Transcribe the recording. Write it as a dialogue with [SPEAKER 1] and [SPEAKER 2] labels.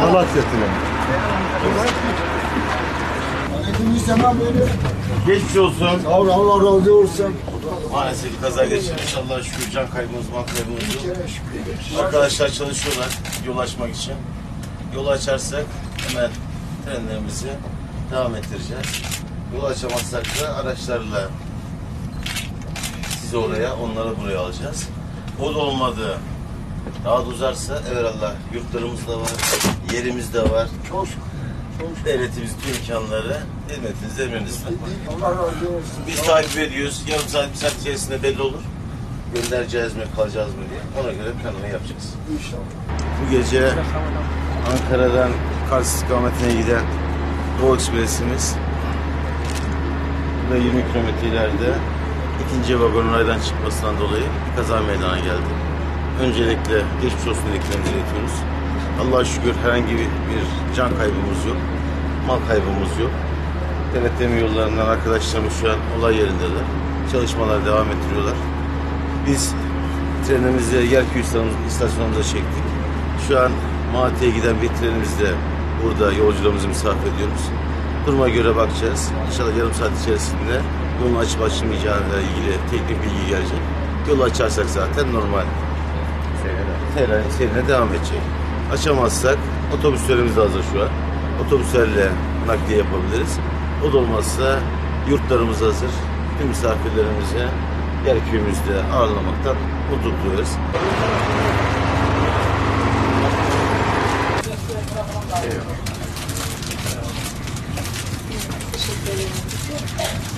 [SPEAKER 1] Malatya treni.
[SPEAKER 2] Aleykümselam böyle.
[SPEAKER 1] Geçmiş olsun.
[SPEAKER 2] Sağ ol Allah razı olsun.
[SPEAKER 1] Maalesef bir kaza geçirmiş. Allah'a şükür can kaybımız, mal kaybımız yok. Arkadaşlar çalışıyorlar yol açmak için. Yol açarsak hemen trenlerimizi devam ettireceğiz. Yol açamazsak da araçlarla sizi oraya, onları buraya alacağız. O da olmadı. Daha da uzarsa evvelallah yurtlarımız da var, yerimiz de var.
[SPEAKER 2] Çok şükür.
[SPEAKER 1] Devletimizin tüm imkanları hizmetinizde, emrinizde.
[SPEAKER 2] Allah razı olsun.
[SPEAKER 1] Biz takip ediyoruz. Yarım saat, bir saat içerisinde belli olur. Göndereceğiz mi, kalacağız mı diye. Ona göre planlamayı yapacağız.
[SPEAKER 2] İnşallah.
[SPEAKER 1] Bu gece Ankara'dan Kars istikametine giden Doğu Ekspresimiz burada 20 kilometre ileride ikinci vagonun raydan çıkmasından dolayı bir kaza meydana geldi. Öncelikle geçmiş olsun dileklerimizi iletiyoruz. Allah'a şükür herhangi bir, can kaybımız yok. Mal kaybımız yok. Devlet demir yollarından arkadaşlarımız şu an olay yerindeler. Çalışmalar devam ettiriyorlar. Biz trenimizi Yerköy istasyon- istasyonumuza çektik. Şu an Malatya'ya giden bir trenimizde burada yolcularımızı misafir ediyoruz. Duruma göre bakacağız. İnşallah yarım saat içerisinde yolun açıp açılmayacağıyla ilgili teknik bilgi gelecek. Yolu açarsak zaten normal seyrine, seyrine devam edecek. Açamazsak otobüslerimiz de hazır şu an. Otobüslerle nakliye yapabiliriz. O da olmazsa yurtlarımız hazır. Tüm misafirlerimizi Yerköy'ümüzde ağırlamaktan mutluluk duyuyoruz.
[SPEAKER 3] Teşekkür ederim.